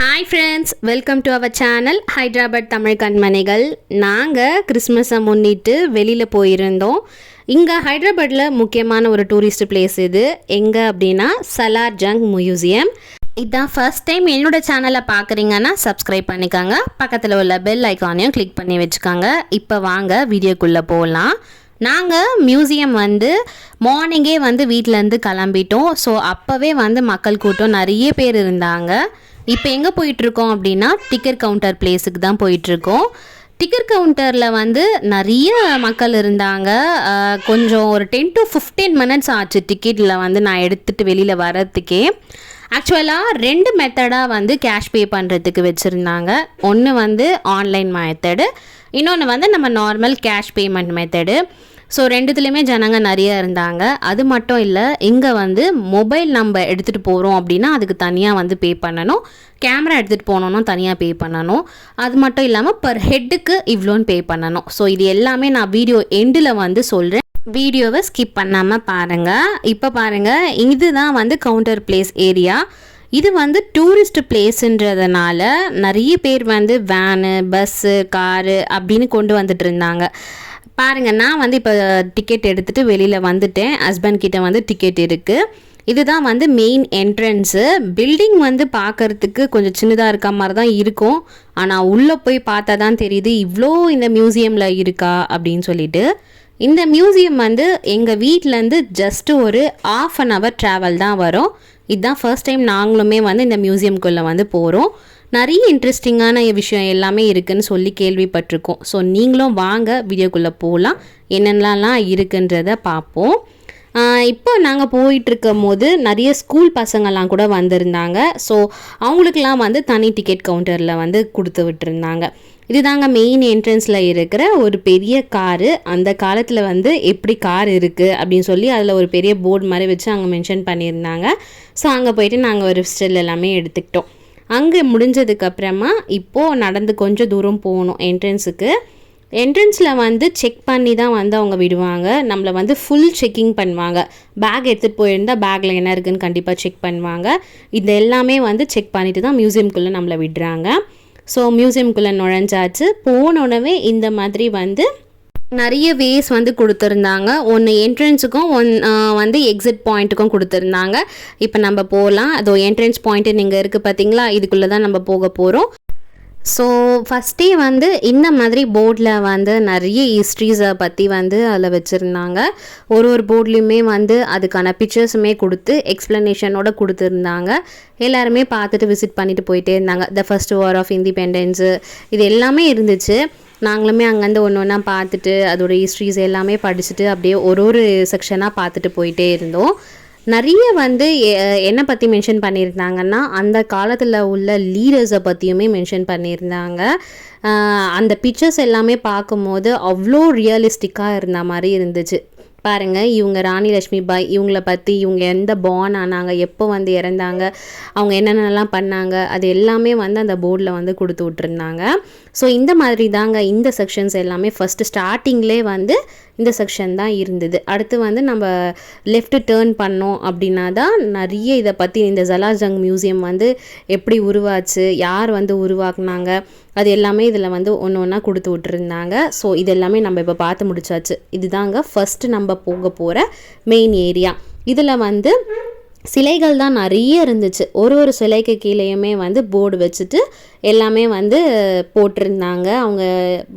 Hi friends welcome to our channel Hyderabad Tamil கண்மணிகள் நாங்கள் கிறிஸ்மஸை முன்னிட்டு வெளியில் போயிருந்தோம். இங்கே ஹைதராபாத்தில் முக்கியமான ஒரு டூரிஸ்ட் பிளேஸ் இது. எங்கே அப்படின்னா சலார் ஜங் மியூசியம் இதான் ஃபர்ஸ்ட் டைம் என்னோடய சேனலை பார்க்குறீங்கன்னா சப்ஸ்கிரைப் பண்ணிக்கோங்க. பக்கத்தில் உள்ள பெல் ஐக்கானையும் கிளிக் பண்ணி வச்சுக்கோங்க. இப்போ வாங்க வீடியோக்குள்ளே போகலாம் நாங்கள் மியூசியம் வந்து மார்னிங்கே வந்து வீட்டிலேருந்து கிளம்பிட்டோம். ஸோ அப்போவே வந்து மக்கள் கூட்டம் நிறைய பேர் இருந்தாங்க. இப்போ எங்கே போயிட்டுருக்கோம் அப்படின்னா டிக்கெட் கவுண்டர் பிளேஸுக்கு தான் போயிட்டுருக்கோம். டிக்கெட் கவுண்டரில் வந்து நிறைய மக்கள் இருந்தாங்க. கொஞ்சம் ஒரு டென் டு ஃபிஃப்டீன் மினிட்ஸ் ஆச்சு டிக்கெட்டில் வந்து நான் எடுத்துகிட்டு வெளியில் வரத்துக்கே ஆக்சுவலாக ரெண்டு மெத்தடாக வந்து கேஷ் பே பண்ணுறதுக்கு வச்சுருந்தாங்க. ஒன்று வந்து ஆன்லைன் மெத்தடு இன்னொன்று வந்து நம்ம normal cash payment method so ரெண்டுத்துலேயுமே ஜனங்க நிறைய இருந்தாங்க. அது மட்டும் இல்லை இங்கே வந்து மொபைல் நம்ம எடுத்துகிட்டு போகிறோம் அப்படின்னா அதுக்கு தனியாக வந்து பே பண்ணணும். கேமரா எடுத்துகிட்டு போனோன்னா தனியாக பே பண்ணணும். அது மட்டும் இல்லாமல் பர் ஹெட்டுக்கு இவ்வளோன்னு பே பண்ணணும். ஸோ இது எல்லாமே நான் வீடியோ எண்டில் வந்து சொல்கிறேன் வீடியோவை ஸ்கிப் பண்ணாமல் பாருங்கள் இப்போ பாருங்கள் இதுதான் வந்து கவுண்டர் பிளேஸ் ஏரியா இது வந்து டூரிஸ்ட் பிளேஸுன்றதுனால நிறைய பேர் வந்து வேனு பஸ்ஸு காரு அப்படின்னு கொண்டு வந்துட்டு இருந்தாங்க. பாருங்கள் நான் வந்து இப்போ டிக்கெட் எடுத்துகிட்டு வெளியில் வந்துட்டேன். ஹஸ்பண்ட் கிட்ட வந்து டிக்கெட் இருக்குது இதுதான் வந்து மெயின் என்ட்ரன்ஸு பில்டிங் வந்து பார்க்கறதுக்கு கொஞ்சம் சின்னதாக இருக்க மாதிரி தான் இருக்கும். ஆனால் உள்ளே போய் பார்த்தா தான் தெரியுது இவ்வளோ இந்த மியூசியமில் இருக்கா அப்படின்னு சொல்லிட்டு. இந்த மியூசியம் வந்து எங்கள் வீட்டிலேருந்து ஜஸ்ட் ஒரு ஆஃப் அன் ஹவர் ட்ராவல் தான் வரும். இதுதான் ஃபர்ஸ்ட் டைம் நாங்களுமே வந்து இந்த மியூசியம்குள்ளே வந்து போகிறோம் நிறைய இன்ட்ரெஸ்டிங்கான விஷயம் எல்லாமே இருக்குன்னு சொல்லி கேள்விப்பட்டிருக்கோம். ஸோ நீங்களும் வாங்க வீடியோக்குள்ளே போகலாம் என்னென்னலாம் இருக்குன்றத பார்ப்போம். இப்போ நாங்கள் போயிட்டுருக்கும் போது நிறைய ஸ்கூல் பசங்கள்லாம் கூட வந்திருந்தாங்க. ஸோ அவங்களுக்கெல்லாம் வந்து தனி டிக்கெட் கவுண்டரில் வந்து கொடுத்து விட்டுருந்தாங்க. இதுதாங்க மெயின் என்ட்ரன்ஸில் இருக்கிற ஒரு பெரிய காரு அந்த காலத்தில் வந்து எப்படி கார் இருக்குது அப்படின்னு சொல்லி அதில் ஒரு பெரிய போர்டு மாதிரி வச்சு அங்கே மென்ஷன் பண்ணியிருந்தாங்க. ஸோ அங்கே போயிட்டு நாங்கள் ஒரு ஸ்டில் எல்லாமே எடுத்துக்கிட்டோம். அங்கே முடிஞ்சதுக்கு அப்புறமா இப்போது நடந்து கொஞ்சம் தூரம் போகணும் என்ட்ரன்ஸுக்கு என்ட்ரன்ஸில் வந்து செக் பண்ணி தான் வந்து அவங்க விடுவாங்க. நம்மளை வந்து ஃபுல் செக்கிங் பண்ணுவாங்க. பேக் எடுத்துகிட்டு போயிருந்தால் பேக்கில் என்ன இருக்குதுன்னு கண்டிப்பாக செக் பண்ணுவாங்க. இது எல்லாமே வந்து செக் பண்ணிட்டு தான் மியூசியம்குள்ளே நம்மளை விடுறாங்க. ஸோ மியூசியம்குள்ளே நுழைஞ்சாச்சு. போனோடனே இந்த மாதிரி வந்து நிறைய வேஸ் வந்து கொடுத்துருந்தாங்க. ஒன்று என்ட்ரன்ஸுக்கும் ஒன் வந்து எக்ஸிட் பாயிண்ட்டுக்கும் கொடுத்துருந்தாங்க. இப்போ நம்ம போகலாம் அதோ என்ட்ரன்ஸ் பாயிண்ட்டு நீங்கள் இருக்குது பார்த்தீங்களா இதுக்குள்ளே தான் நம்ம போக போகிறோம் ஸோ ஃபஸ்ட்டே வந்து இந்த மாதிரி போர்டில் வந்து நிறைய ஹிஸ்ட்ரிஸை பற்றி வந்து அதில் வச்சுருந்தாங்க. ஒரு ஒரு போர்ட்லேயுமே வந்து அதுக்கான பிக்சர்ஸுமே கொடுத்து எக்ஸ்ப்ளனேஷனோட கொடுத்துருந்தாங்க. எல்லாருமே பார்த்துட்டு விசிட் பண்ணிட்டு போயிட்டே இருந்தாங்க. The first war of independence இது எல்லாமே இருந்துச்சு. நாங்களுமே அங்கேருந்து ஒன்று ஒன்றா பார்த்துட்டு அதோட ஹிஸ்ட்ரிஸ் எல்லாமே படிச்சுட்டு அப்படியே ஒரு ஒரு செக்ஷனாக பார்த்துட்டு போயிட்டே இருந்தோம். நிறைய வந்து எ- பற்றி மென்ஷன் பண்ணியிருந்தாங்கன்னா அந்த காலத்தில் உள்ள லீடர்ஸை பற்றியுமே மென்ஷன் பண்ணியிருந்தாங்க. அந்த பிக்சர்ஸ் எல்லாமே பார்க்கும்போது அவ்வளோ ரியலிஸ்டிக்காக இருந்த மாதிரி இருந்துச்சு. பாருங்கள் இவங்க ராணி லட்சுமி பாய் இவங்கள பற்றி இவங்க எந்த பான் ஆனாங்க எப்போ வந்து இறந்தாங்க அவங்க என்னென்னலாம் பண்ணாங்க அது எல்லாமே வந்து அந்த போர்டில் வந்து கொடுத்து விட்டுருந்தாங்க. ஸோ இந்த மாதிரி தாங்க இந்த செக்ஷன்ஸ் எல்லாமே ஃபஸ்ட்டு ஸ்டார்டிங்லேயே வந்து இந்த செக்ஷன் தான் இருந்தது. அடுத்து வந்து நம்ம லெஃப்ட் டேர்ன் பண்ணோம் அப்படின்னா தான் நிறைய இதை பற்றி இந்த ஜலாஜங் மியூசியம் வந்து எப்படி உருவாச்சு யார் வந்து உருவாக்குனாங்க அது எல்லாமே இதில் வந்து ஒன்று ஒன்றா கொடுத்து விட்டுருந்தாங்க. ஸோ இது எல்லாமே நம்ம இப்போ பார்த்து முடிச்சாச்சு. இதுதாங்க ஃபஸ்ட்டு நம்ம போக போகிற மெயின் ஏரியா இதில் வந்து சிலைகள் தான் நிறைய இருந்துச்சு. ஒரு ஒரு சிலைக்கு கீழேயுமே வந்து போர்டு வச்சுட்டு எல்லாமே வந்து போட்டிருந்தாங்க. அவங்க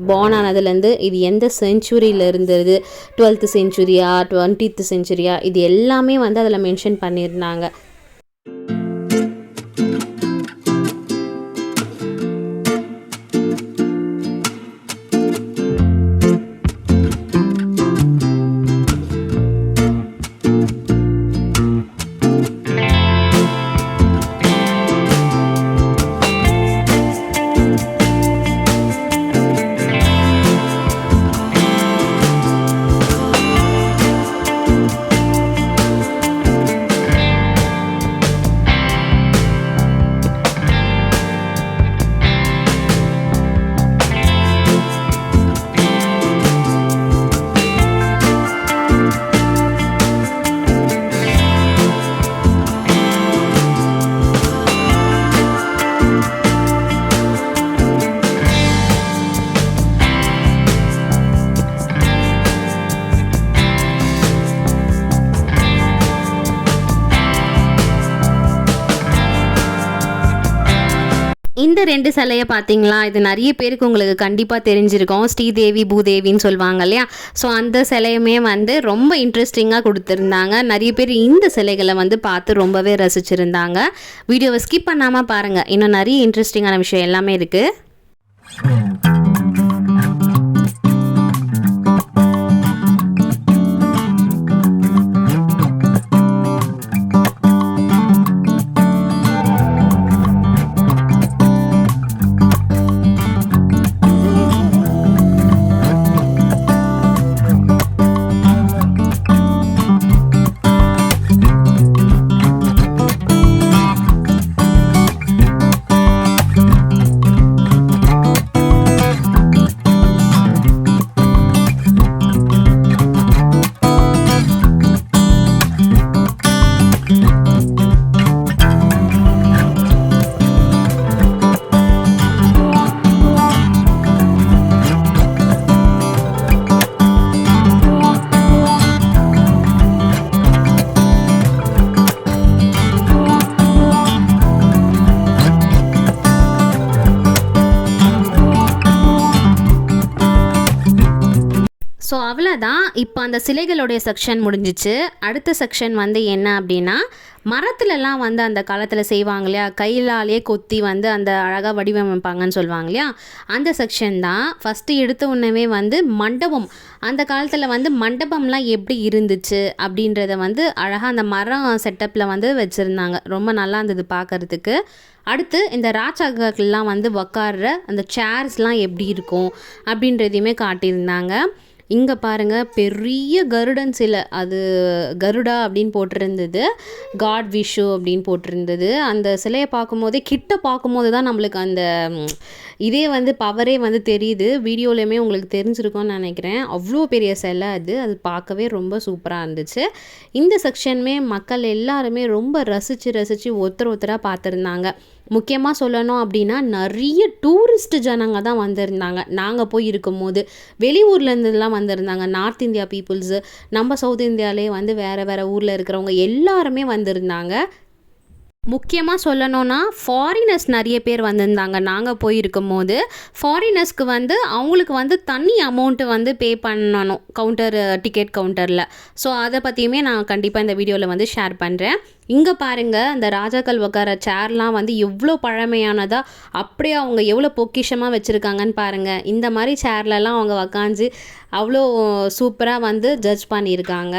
பார்ன் ஆனதுலேருந்து இது எந்த செஞ்சுரியில் இருந்தது? டுவெல்த்து செஞ்சுரியா டுவெண்ட்டித்து செஞ்சுரியா இது எல்லாமே வந்து அதில் மென்ஷன் பண்ணியிருந்தாங்க. இந்த ரெண்டு சிலையை பார்த்தீங்களா? இது நிறைய பேருக்கு உங்களுக்கு கண்டிப்பாக தெரிஞ்சிருக்கும். ஸ்ரீதேவி பூதேவின்னு சொல்லுவாங்க இல்லையா? ஸோ அந்த சிலையுமே வந்து ரொம்ப இன்ட்ரெஸ்டிங்காக கொடுத்துருந்தாங்க. நிறைய பேர் இந்த சிலைகளை வந்து பார்த்து ரொம்பவே ரசிச்சிருந்தாங்க. வீடியோவை ஸ்கிப் பண்ணாமல் பாருங்கள் இன்னும் நிறைய இன்ட்ரெஸ்டிங்கான விஷயம் எல்லாமே இருக்குது ஸோ அவ்வளோதான் இப்போ அந்த சிலைகளுடைய செக்ஷன் முடிஞ்சிச்சு. அடுத்த செக்ஷன் வந்து என்ன அப்படின்னா மரத்துலலாம் வந்து அந்த காலத்தில் செய்வாங்க இல்லையா? கையிலாலேயே கொத்தி வந்து அந்த அழகாக வடிவமைப்பாங்கன்னு சொல்லுவாங்க இல்லையா? அந்த செக்ஷன் தான். ஃபஸ்ட்டு எடுத்த உடனே வந்து மண்டபம். அந்த காலத்தில் வந்து மண்டபம்லாம் எப்படி இருந்துச்சு அப்படின்றத வந்து அழகாக அந்த மரம் செட்டப்பில் வந்து வச்சுருந்தாங்க. ரொம்ப நல்லா இருந்தது பார்க்குறதுக்கு. அடுத்து இந்த ராஜாக்கள்லாம் வந்து உக்காடுற அந்த சேர்ஸ்லாம் எப்படி இருக்கும் அப்படின்றதையுமே காட்டியிருந்தாங்க. இங்கே பாருங்கள் பெரிய கருடன் சிலை. அது கருடா அப்படின்னு போட்டிருந்தது. காட் விஷு அப்படின்னு போட்டிருந்தது. அந்த சிலையை பார்க்கும்போதே கிட்ட பார்க்கும்போது தான் நம்மளுக்கு அந்த இதே வந்து பவரே வந்து தெரியுது. வீடியோலையுமே உங்களுக்கு தெரிஞ்சிருக்கும்னு நினைக்கிறேன். அவ்வளோ பெரிய சிலை அது. அது பார்க்கவே ரொம்ப சூப்பராக இருந்துச்சு. இந்த செக்ஷனுமே மக்கள் எல்லாருமே ரொம்ப ரசித்து ரசித்து ஒருத்தர் ஒருத்தராக பார்த்துருந்தாங்க. முக்கியமாக சொல்லணும் அப்படின்னா நிறைய டூரிஸ்ட் ஜனங்க தான் வந்திருந்தாங்க. நாங்கள் போய் இருக்கும்போது வெளியூர்லேருந்துலாம் வந்திருந்தாங்க. நார்த் இந்தியா பீப்புள்ஸு நம்ம சவுத் இந்தியாவிலே வந்து வேறு வேறு ஊரில் இருக்கிறவங்க எல்லாருமே வந்திருந்தாங்க. முக்கியமாக சொல்லணும்னா ஃபாரினர்ஸ் நிறைய பேர் வந்திருந்தாங்க. நாங்கள் போயிருக்கும் போது ஃபாரினர்ஸ்க்கு வந்து அவங்களுக்கு வந்து தனி அமௌண்ட்டு வந்து பே பண்ணணும் கவுண்டர் டிக்கெட் கவுண்டரில் ஸோ அதை பற்றியுமே நான் கண்டிப்பாக இந்த வீடியோவில் வந்து ஷேர் பண்ணுறேன் இங்கே பாருங்கள் அந்த ராஜாக்கள் உட்கார சேர்லாம் வந்து எவ்வளோ பழமையானதாக அப்படியே அவங்க எவ்வளோ பொக்கிஷமாக வச்சுருக்காங்கன்னு பாருங்கள் இந்த மாதிரி சேர்லலாம் அவங்க உக்காந்து அவ்வளோ சூப்பராக வந்து ஜட்ஜ் பண்ணியிருக்காங்க.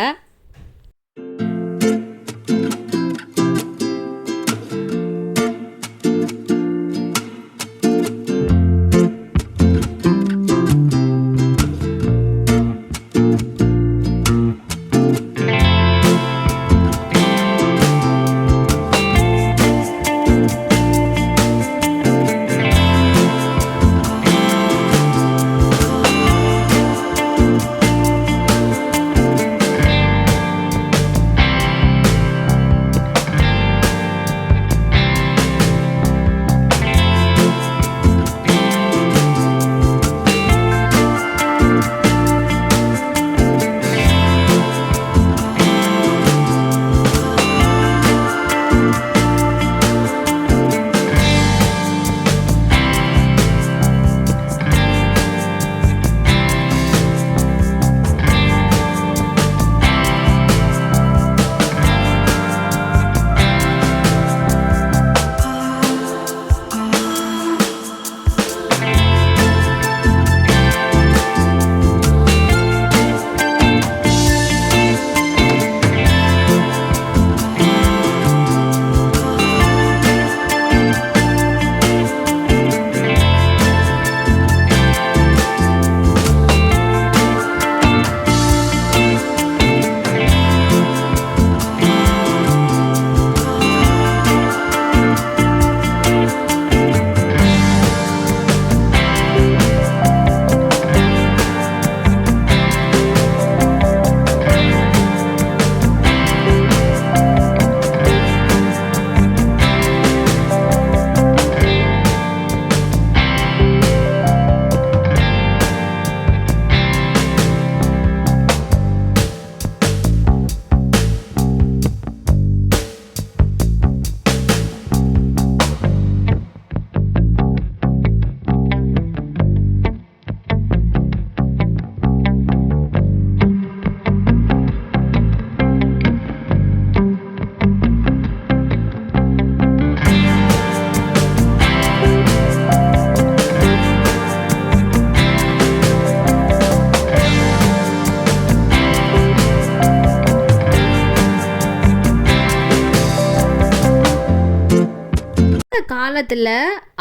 காலத்தில்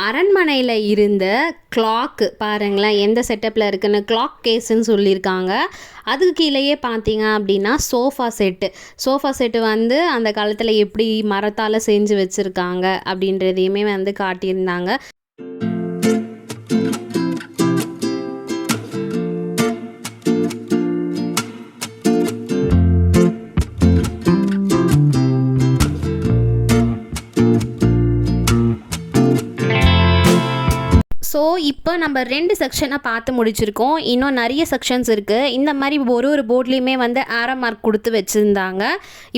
அரண்மனையில் இருந்த கிளாக்கு பாருங்களேன் எந்த செட்டப்பில் இருக்குன்னு கிளாக் கேஸுன்னு சொல்லியிருக்காங்க. அதுக்கு கீழேயே பார்த்தீங்க அப்படின்னா சோஃபா செட்டு சோஃபா செட்டு வந்து அந்த காலத்தில் எப்படி மரத்தால் செஞ்சு வச்சுருக்காங்க அப்படின்றதையுமே வந்து காட்டியிருந்தாங்க. இப்போ நம்ம ரெண்டு செக்ஷனை பார்த்து முடிச்சிருக்கோம். இன்னும் நிறைய செக்ஷன்ஸ் இருக்குது இந்த மாதிரி ஒரு ஒரு போர்ட்லேயுமே வந்து ஆரோ மார்க் கொடுத்து வச்சுருந்தாங்க.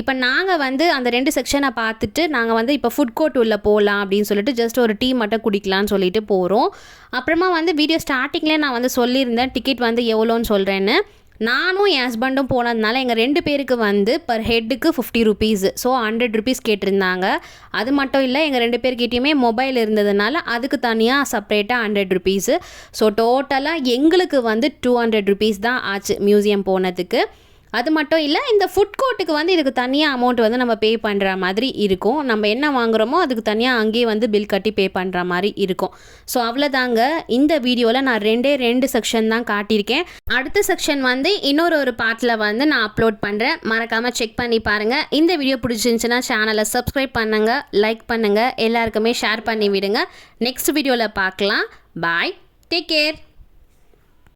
இப்போ நாங்கள் வந்து அந்த ரெண்டு செக்ஷனை பார்த்துட்டு நாங்கள் வந்து இப்போ ஃபுட் கோர்ட் உள்ள போகலாம் அப்படின்னு சொல்லிட்டு ஜஸ்ட் ஒரு டீ மட்டும் குடிக்கலாம்னு சொல்லிட்டு போகிறோம் அப்புறமா வந்து வீடியோ ஸ்டார்டிங்லேயே நான் வந்து சொல்லியிருந்தேன் டிக்கெட் வந்து எவ்வளோன்னு சொல்கிறேன்னு நானும் என் ஹஸ்பண்டும் போனதுனால எங்கள் ரெண்டு பேருக்கு வந்து per ஹெட்டுக்கு fifty rupees so hundred rupees கேட்டிருந்தாங்க. அது மட்டும் இல்லை எங்கள் ரெண்டு பேர்கிட்டையுமே மொபைல் இருந்ததுனால அதுக்கு தனியாக செப்பரேட்டாக ஹண்ட்ரட் ருபீஸு ஸோ டோட்டலாக எங்களுக்கு வந்து டூ ஹண்ட்ரட் ருபீஸ் தான் ஆச்சு மியூசியம் போனதுக்கு. அது மட்டும் இல்லை இந்த ஃபுட் கோர்ட்டுக்கு வந்து இதுக்கு தனியாக அமௌண்ட் வந்து நம்ம பே பண்ணுற மாதிரி இருக்கும். நம்ம என்ன வாங்குறோமோ அதுக்கு தனியாக அங்கேயே வந்து பில் கட்டி பே பண்ணுற மாதிரி இருக்கும். ஸோ அவ்வளோதாங்க இந்த வீடியோவில் நான் ரெண்டே ரெண்டு செக்ஷன் தான் காட்டியிருக்கேன். அடுத்த செக்ஷன் வந்து இன்னொரு ஒரு பார்ட்டில் வந்து நான் அப்லோட் பண்ணுறேன் மறக்காமல் செக் பண்ணி பாருங்கள் இந்த வீடியோ பிடிச்சிருந்துச்சுன்னா சேனலை சப்ஸ்கிரைப் பண்ணுங்கள் லைக் பண்ணுங்கள் எல்லாருக்குமே ஷேர் பண்ணி விடுங்க. நெக்ஸ்ட் வீடியோவில் பார்க்கலாம். Bye take care